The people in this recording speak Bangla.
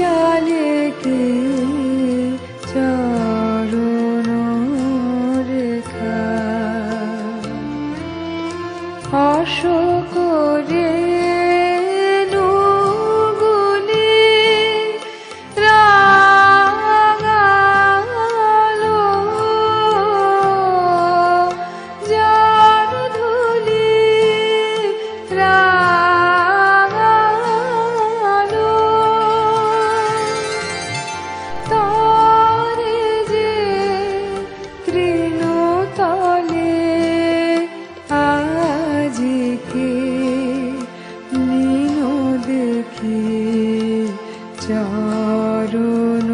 চলে কে চরণ অশোক चारो